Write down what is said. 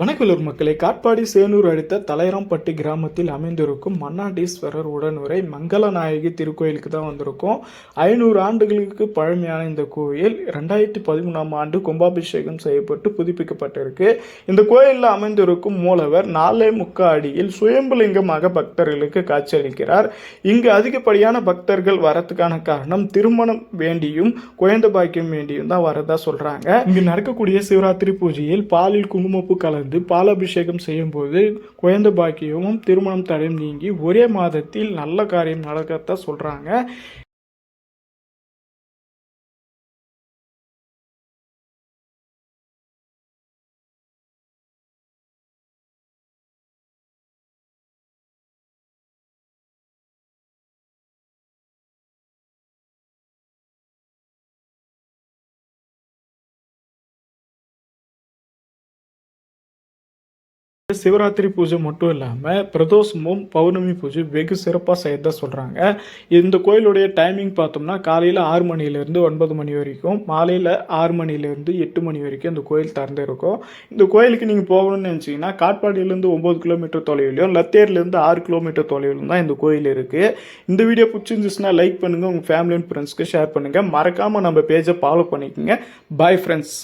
வணக்கலூர் மக்களை காட்பாடி சேனூர் அடுத்த தலையரம்பட்டி கிராமத்தில் அமைந்திருக்கும் மன்னாண்டீஸ்வரர் உடனுரை மங்களநாயகி திருக்கோயிலுக்கு தான் வந்திருக்கோம். ஐநூறு ஆண்டுகளுக்கு பழமையான இந்த கோயில் ரெண்டாயிரத்தி பதிமூணாம் ஆண்டு கும்பாபிஷேகம் செய்யப்பட்டு புதுப்பிக்கப்பட்டிருக்கு. இந்த கோயிலில் அமைந்திருக்கும் மூலவர் நாலே முக்கா அடியில் சுயம்புலிங்கமாக பக்தர்களுக்கு காட்சியளிக்கிறார். இங்கு அதிகப்படியான பக்தர்கள் வரத்துக்கான காரணம் திருமணம் வேண்டியும் குழந்தை பாக்கியம் வேண்டியும் தான் வரதா சொல்றாங்க. இங்கு நடக்கக்கூடிய சிவராத்திரி பூஜையில் பாலில் குங்குமப்பூ தொடர்ந்து பாலாபிஷேகம் செய்யும்போது குழந்தை பாக்கியமும் திருமணம் தடையும் நீங்கி ஒரே மாதத்தில் நல்ல காரியம் நடக்கத்தான் சொல்கிறாங்க சிவராத்திரி பூஜை மட்டும் இல்லாமல் பிரதோஷமும் பௌர்ணமி பூஜை வெகு சிறப்பாக செய்யறதா சொல்கிறாங்க இந்த கோயிலுடைய டைமிங் பார்த்தோம்னா காலையில் ஆறு மணிலேருந்து ஒன்பது மணி வரைக்கும் மாலையில் ஆறு மணிலேருந்து எட்டு மணி வரைக்கும் இந்த கோயில் திறந்து இருக்கும் இந்த கோயிலுக்கு நீங்கள் போகணும்னு நினச்சிங்கன்னா காட்பாடியிலேருந்து ஒம்பது கிலோமீட்டர் தொலைவிலையும் லத்தேர்லேருந்து ஆறு கிலோமீட்டர் தொலைவிலும் தான் இந்த கோயில் இருக்குது இந்த வீடியோ பிடிச்சிருந்துச்சுன்னா லைக் பண்ணுங்கள் உங்கள் ஃபேமிலி அண்ட் ஃப்ரெண்ட்ஸ்க்கு ஷேர் பண்ணுங்கள் மறக்காமல் நம்ம பேஜை ஃபாலோ பண்ணிக்கோங்க. Bye friends